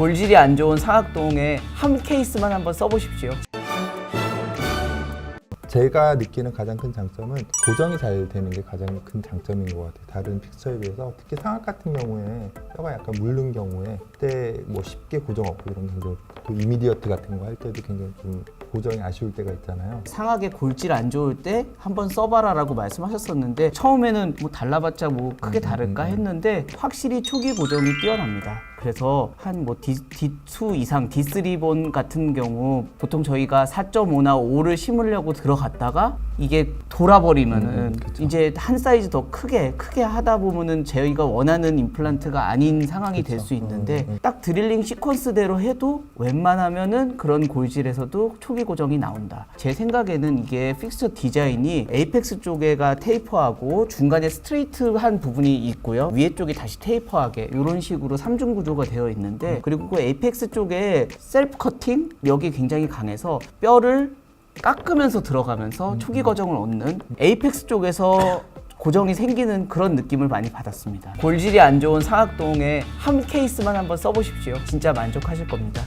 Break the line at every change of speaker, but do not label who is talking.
골질이 안 좋은 상악동의 한 케이스만 한번 써보십시오.
제가 느끼는 가장 큰 장점은 고정이 잘 되는 게 가장 큰 장점인 것 같아요. 다른 픽처에 비해서 특히 상악 같은 경우에 뼈가 약간 물른 경우에 그때 뭐 쉽게 고정 없고 이런 또 이미디어트 같은 거 할 때도 굉장히 좀 고정이 아쉬울 때가 있잖아요.
상하게 골질 안 좋을 때 한번 써봐라라고 말씀하셨었는데 처음에는 뭐 달라봤자 뭐 크게
음,
다를까
음, 음.
했는데 확실히 초기 고정이 뛰어납니다. 그래서 한 뭐 D2 이상 D3 본 같은 경우 보통 저희가 4.5나 5를 심으려고 들어갔다가 이게 돌아버리면은
음, 그쵸.
이제 한 사이즈 더 크게 크게 하다 보면은 저희가 원하는 임플란트가 아닌 상황이 될
그쵸.
수 있는데
음, 음.
딱 드릴링 시퀀스대로 해도 웬만하면은 그런 골질에서도 초기 고정이 나온다. 제 생각에는 이게 픽스처 디자인이 에이펙스 쪽에가 테이퍼하고 중간에 스트레이트한 부분이 있고요. 위에 쪽이 다시 테이퍼하게 이런 식으로 삼중 구조 가 되어 있는데 그리고 그 에이펙스 쪽에 셀프 커팅 여기 굉장히 강해서 뼈를 깎으면서 들어가면서 초기 거정을 얻는 에이펙스 쪽에서 고정이 생기는 그런 느낌을 많이 받았습니다. 골질이 안 좋은 상악동의 한 케이스만 한번 써보십시오. 진짜 만족하실 겁니다.